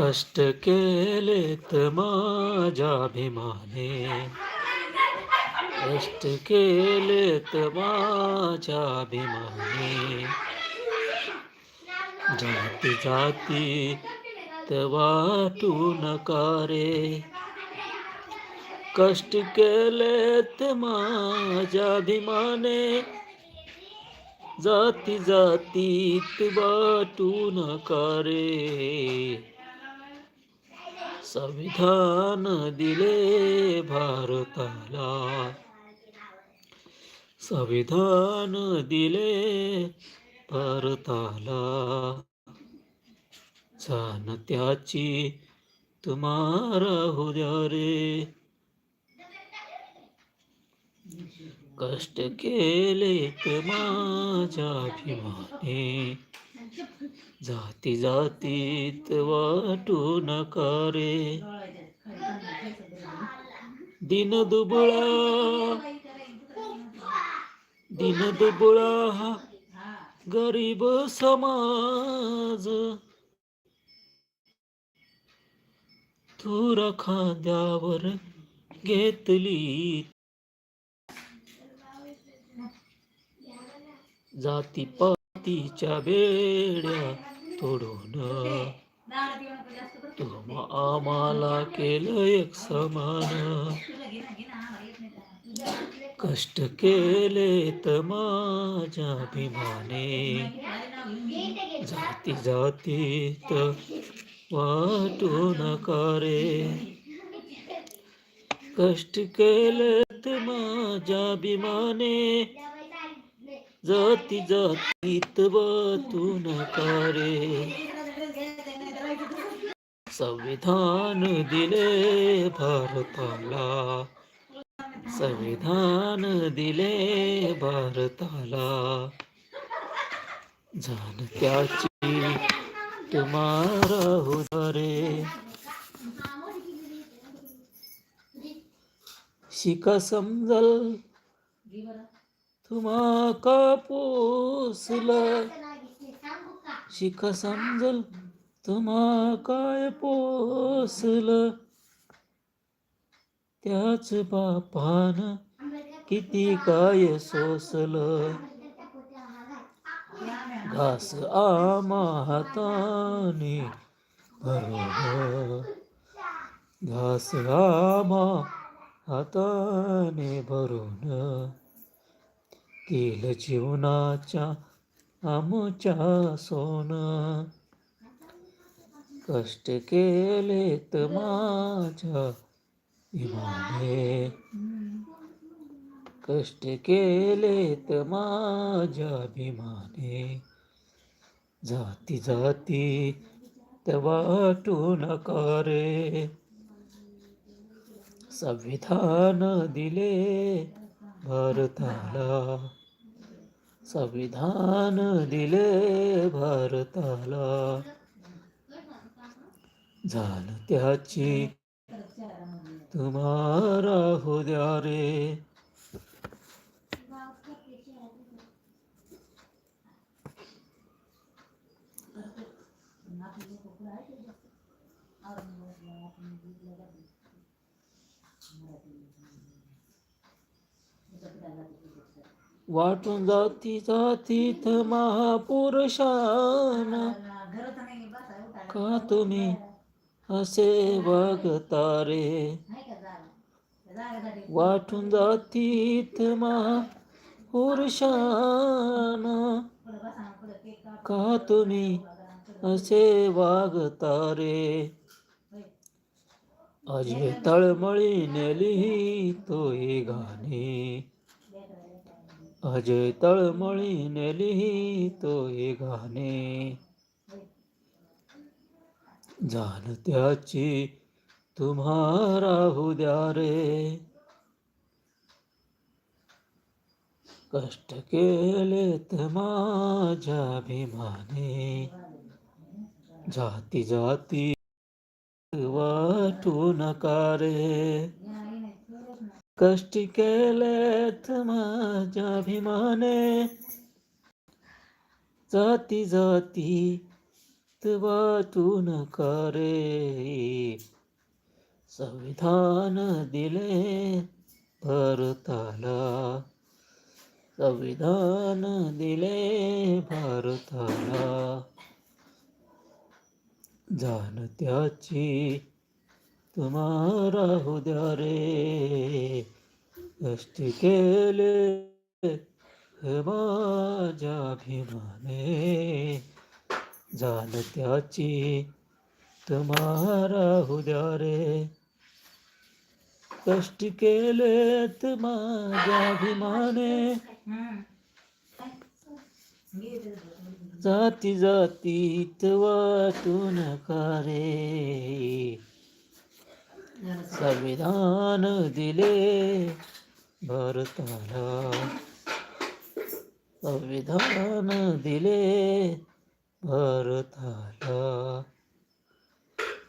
कष्ट केलेत माझ्या भीमाने कष्ट केलेत माझ्या भीमाने जाती जाती वाटू नका रे कष्ट केलेत माझ्या भीमाने जाती जातीत वाटू नका रे संविधान दिले भारताला. संविधान दिले भारताला. जाण त्याची तुम्हारा हो रे. कष्ट केले माझ्या अभिमाने. जाती जातीत वाटू नका रे दिन दुबळा दिन दुबळा हा गरीब समाज. थोर खांद्यावर घेतली. जाती पा तिच्या बेड्या तोडून. तुम आम्हाला केलं एक समान. कष्ट केले तर माझ्या भीमाने जाती जातीत वाटू नका रे कष्ट केलेत माझ्या भीमाने जाती जातीत वाटू नका रे संविधान दिले भारताला. संविधान दिले भारताला. जाण त्याची तुम्हारा उदारे शिका समजल. तुम्हा का पोसलं शिका समजल तुम्हा काय पोसलं त्याच बापान किती काय सोसल? घास आमा हाताने भरून घास आमा हाताने भरून. केलं जीवनाच्या आमच्या सोन. कष्ट केलेत माझ्या इमाने. कष्ट केलेत माझ्या भीमाने जाती जाती वाटू नका रे संविधान दिले भारताला. संविधान दिले भारताला. झालं त्याची तुम्हारा हो द्या रे वाटून जाती जातीत महापुरुषान. का तुम्ही असे वागता रे? वाटून जातीत महापुरुषान. का तुम्ही असे वागता रे? अजय तळमळीने लिहितोय गाणे. अजय तळमळीने हे गाणे जाण त्याची तुम्हारा द्या रे. कष्ट केलेत माझ्या अभिमाने. जाती जाती वाटू नका रे. कष्टी केलेत माझ्या अभिमाने. जाती जाती वाचून करे संविधान दिले भारताला. संविधान दिले भारताला. जाणत्याची त्याची तुम्हाला उद्या रे कष्ट केले माझ्या अभिमाने जाण त्याची तुम्हाला उद्या रे कष्ट केलेत माझ्या अभिमाने जाती जातीत वाटून रे संविधान दिले भारताला. संविधान दिले भारताला.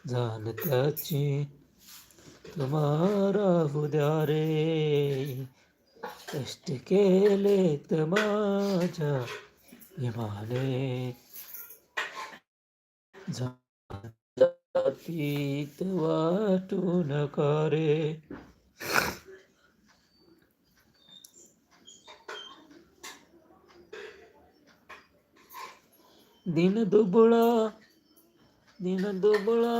जाणत्याची तुम्हारा उद्या रे. कष्ट केले तर माझ्या विमाने प्रीत वाटू नका रे दिन दुबळा दिन दुबळा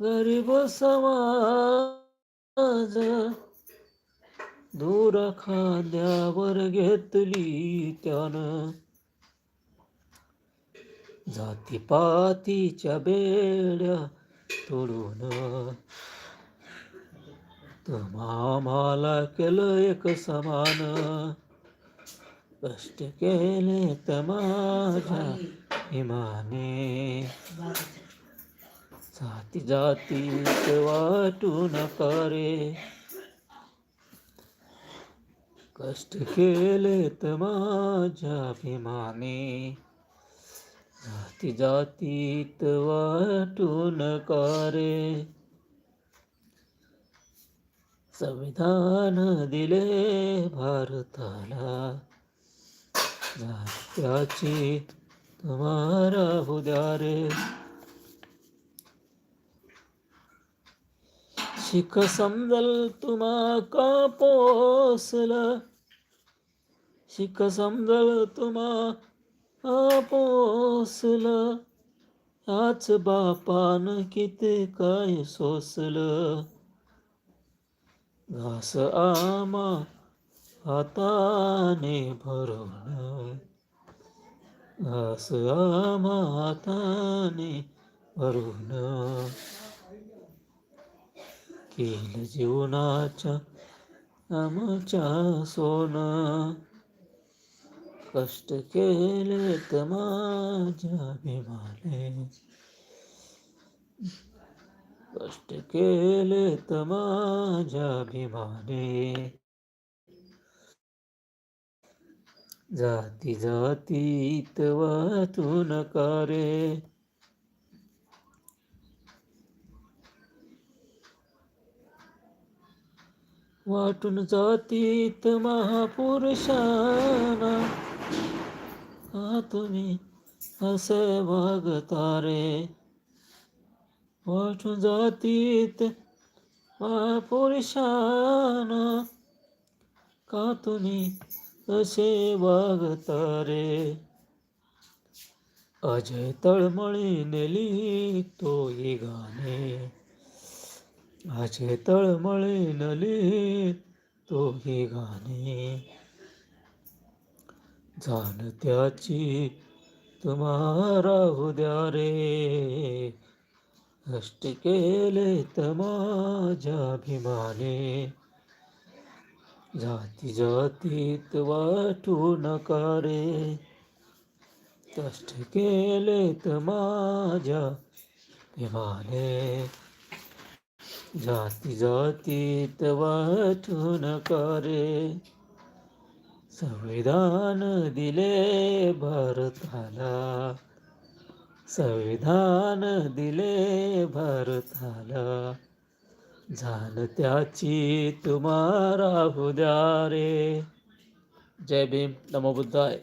गरीब समाज दूर खांद्यावर घेतली त्यानं. जातीपातीच्या बेड्या तोडून. तुम्हाला केलं एक समान. कष्ट केले तर माझ्या इमाने. जाती जाती वाटू नका रे. कष्ट केले तर माझ्या अभिमाने. जाती जातीत वाटून नका संविधान दिले भारताला. जात्याची तुम्हारा उद्या रे. शिक समजल तुम्हा का पोसल? शिक समजल तुम्हा आपोसलं. आज याच बापान किती काय सोसलं. घास आमा हाताने भरून घास आमा हाताने भरून केलं जीवनाच्या आमच्या सोना. कष्ट केले तर माझ्या अभिमाने। कष्ट केले तर माझ्या अभिमाने। जाती जातीत वाचू नका रे वाटून जातीत महापुरुषाना का तुम्ही असे वागता रे. वाटून जातीत महापुरुषाना का तुम्ही असे वागता रे? अजय तळमळी नेली तोही गाणे. अजय तळमळी नली तोही गाणे. जाण त्याची तुम्हारा उद्या रे कष्ट केले तर माझ्या अभिमाने। जाती जातीत वाटू नका रे कष्ट केले तर माझ्या अभिमाने। जाती जातीत वाटू नका रे संविधान दिले भारताला. संविधान दिले भारताला. जाण त्याची तुम्हाला उद्या रे जय भीम. नमो बुद्धाय.